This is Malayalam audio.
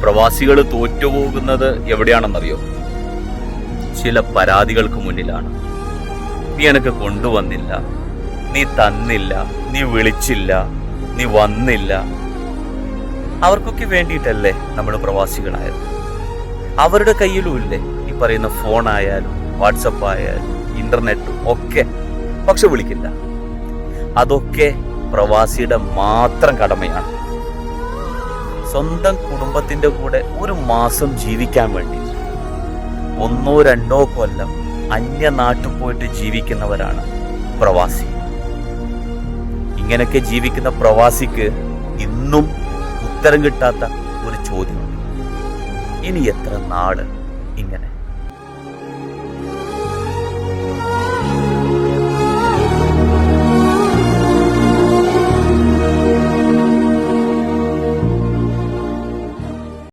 പ്രവാസികൾ തോറ്റുപോകുന്നത് എവിടെയാണെന്നറിയോ? ചില പരാതികൾക്ക് മുന്നിലാണ്. നീ എനക്ക് കൊണ്ടുവന്നില്ല. നീ തന്നില്ല. നീ വിളിച്ചില്ല. നീ വന്നില്ല. അവർക്കൊക്കെ വേണ്ടിയിട്ടല്ലേ നമ്മൾ പ്രവാസികളായത്? അവരുടെ കയ്യിലും ഇല്ലേ ഈ പറയുന്ന ഫോൺ ആയാലും വാട്സപ്പ് ആയാലും ഇന്റർനെറ്റും ഒക്കെ. പക്ഷെ വിളിക്കില്ല. അതൊക്കെ പ്രവാസിയുടെ മാത്രം കടമയാണ്. സ്വന്തം കുടുംബത്തിന്റെ കൂടെ ഒരു മാസം ജീവിക്കാൻ വേണ്ടി. ഒന്നോ രണ്ടോ കൊല്ലം അന്യ നാട്ടിൽ പോയിട്ട് ജീവിക്കുന്നവരാണ് പ്രവാസി. ഇങ്ങനെയൊക്കെ ജീവിക്കുന്ന പ്രവാസിക്ക് ഇന്നും ഉത്തരം കിട്ടാത്ത ഒരു ചോദ്യമുണ്ട്. ഇനി എത്ര നാൾ